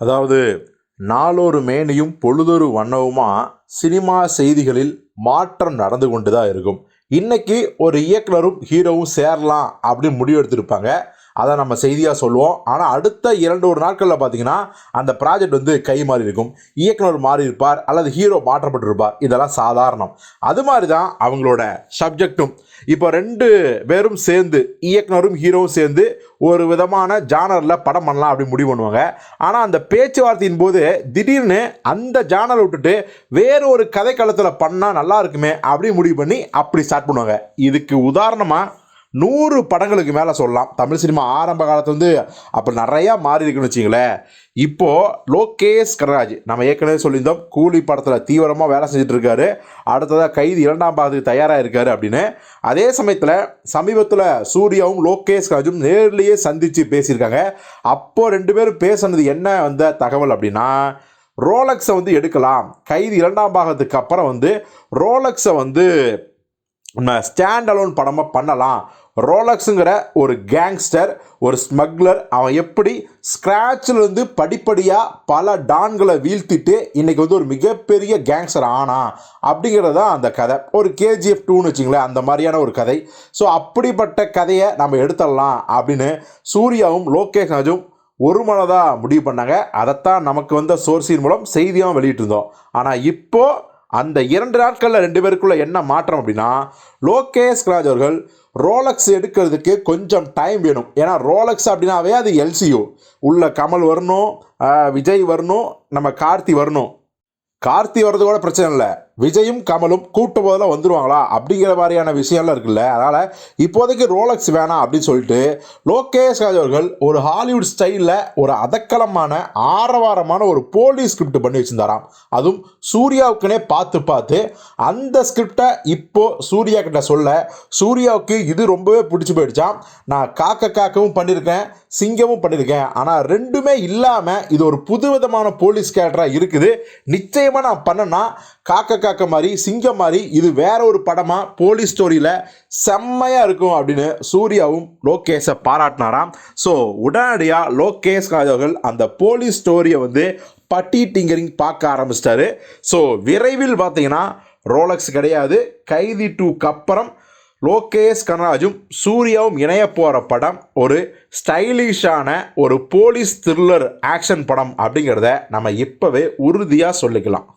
அதாவது நாளொரு மேனியும் பொழுதொரு வண்ணவுமா சினிமா செய்திகளில் மாற்றம் நடந்து கொண்டு தான் இருக்கும். இன்னைக்கு ஒரு இயக்குனரும் ஹீரோவும் சேரலாம் அப்படின்னு முடிவெடுத்திருப்பாங்க. அதை நம்ம செய்தியாக சொல்லுவோம். ஆனால் அடுத்த இரண்டு ஒரு நாட்களில் பார்த்தீங்கன்னா அந்த ப்ராஜெக்ட் வந்து கை மாறி இருக்கும் இயக்குனர் மாறி இருப்பார் அல்லது ஹீரோ மாற்றப்பட்டிருப்பார். இதெல்லாம் சாதாரணம். அது மாதிரி தான் அவங்களோட சப்ஜெக்டும் இப்போ ரெண்டு பேரும் சேர்ந்து இயக்குனரும் ஹீரோவும் சேர்ந்து ஒரு விதமான ஜானரில் படம் பண்ணலாம் அப்படின்னு முடிவு பண்ணுவாங்க. ஆனால் அந்த பேச்சுவார்த்தையின் போது திடீர்னு அந்த ஜானரை விட்டுட்டு வேறு ஒரு கதைக்களத்தில் பண்ணால் நல்லா இருக்குமே அப்படின்னு முடிவு பண்ணி அப்படி ஸ்டார்ட் பண்ணுவாங்க. இதுக்கு உதாரணமாக நூறு படங்களுக்கு மேலே சொல்லலாம். தமிழ் சினிமா ஆரம்ப காலத்துல வந்து அப்போ நிறையா மாறி இருக்குன்னு வச்சிங்களேன் இப்போது லோகேஷ் கனராஜ் நம்ம ஏற்கனவே சொல்லியிருந்தோம் கூலி படத்தில் தீவிரமாக வேலை செஞ்சுட்டு இருக்காரு. அடுத்ததாக கைது இரண்டாம் பாகத்துக்கு தயாராக இருக்கார் அப்படின்னு. அதே சமயத்தில் சமீபத்தில் சூர்யாவும் லோகேஷ் ராஜும் நேர்லேயே சந்தித்து பேசியிருக்காங்க. அப்போது ரெண்டு பேரும் பேசுனது என்ன வந்த தகவல் அப்படின்னா ரோலக்ஸை வந்து எடுக்கலாம். கைது இரண்டாம் பாகத்துக்கு அப்புறம் வந்து ரோலக்ஸை வந்து நம்ம ஸ்டாண்ட் அலோன் படமாக பண்ணலாம். ரோலக்ஸுங்கிற ஒரு கேங்ஸ்டர் ஒரு ஸ்மக்லர் அவன் எப்படி ஸ்க்ராட்சிலிருந்து படிப்படியாக பல டான்களை வீழ்த்திட்டு இன்றைக்கி வந்து ஒரு மிகப்பெரிய கேங்ஸ்டர் ஆனா அப்படிங்கிறது தான் அந்த கதை. ஒரு கேஜிஎஃப் டூன்னு வச்சிங்களேன் அந்த மாதிரியான ஒரு கதை. ஸோ அப்படிப்பட்ட கதையை நம்ம எடுத்துடலாம் அப்படின்னு சூர்யாவும் லோகேஷ் ராஜும் ஒரு மனதாக முடிவு பண்ணாங்க. அதைத்தான் நமக்கு வந்த சோர்ஸின் மூலம் செய்தியாகவும் வெளியிட்டிருந்தோம். ஆனால் இப்போது அந்த இரண்டு நாட்களில் ரெண்டு பேருக்குள்ள என்ன மாற்றம் அப்படின்னா லோகேஷ் ராஜ் அவர்கள் ரோலக்ஸ் எடுக்கிறதுக்கு கொஞ்சம் டைம் வேணும். ஏன்னா ரோலக்ஸ் அப்படின்னாவே அது எல்சியோ உள்ள கமல் வரணும் விஜய் வரணும் நம்ம கார்த்தி வரணும். கார்த்தி வர்றது கூட பிரச்சனை இல்லை. விஜயும் கமலும் கூட்டு போதில் வந்துருவாங்களா? அப்படிங்கிற மாதிரியான விஷயம்லாம் இருக்குல்ல. அதனால் இப்போதைக்கு ரோலக்ஸ் வேணாம் அப்படின்னு சொல்லிட்டு லோகேஷ் ராஜ் அவர்கள் ஒரு ஹாலிவுட் ஸ்டைலில் ஒரு அதக்கலமான ஆரவாரமான ஒரு போலீஸ் ஸ்கிரிப்ட் பண்ணி வச்சுருந்தாராம். அதுவும் சூர்யாவுக்குனே பார்த்து பார்த்து. அந்த ஸ்கிரிப்டை இப்போது சூர்யா கிட்ட சொல்ல சூர்யாவுக்கு இது ரொம்பவே பிடிச்சி போயிடுச்சாம். நான் காக்க காக்கவும் பண்ணியிருக்கேன் சிங்கமும் பண்ணியிருக்கேன் ஆனால் ரெண்டுமே இல்லாமல் இது ஒரு புதுவிதமான போலீஸ் கேரக்டராக இருக்குது. நிச்சயமாக நான் பண்ணேன்னா காக்க காக்க மாதிரி சிங்கம் மாதிரி இது வேற ஒரு படமாக போலீஸ் ஸ்டோரியில் செம்மையாக இருக்கும் அப்படின்னு சூர்யாவும் லோகேஷை பாராட்டினாராம். ஸோ உடனடியாக லோகேஷ் ராஜ் அவர்கள் அந்த போலீஸ் ஸ்டோரியை வந்து பட்டி டிங்கரிங் பார்க்க ஆரம்பிச்சிட்டாரு. ஸோ விரைவில் பார்த்தீங்கன்னா ரோலக்ஸ் கிடையாது. கைதி டூக்கு அப்புறம் லோகேஷ் கனராஜும் சூர்யாவும் இணைய போகிற படம் ஒரு ஸ்டைலிஷான ஒரு போலீஸ் த்ரில்லர் ஆக்ஷன் படம் அப்படிங்கிறத நம்ம இப்போவே உறுதியாக சொல்லிக்கலாம்.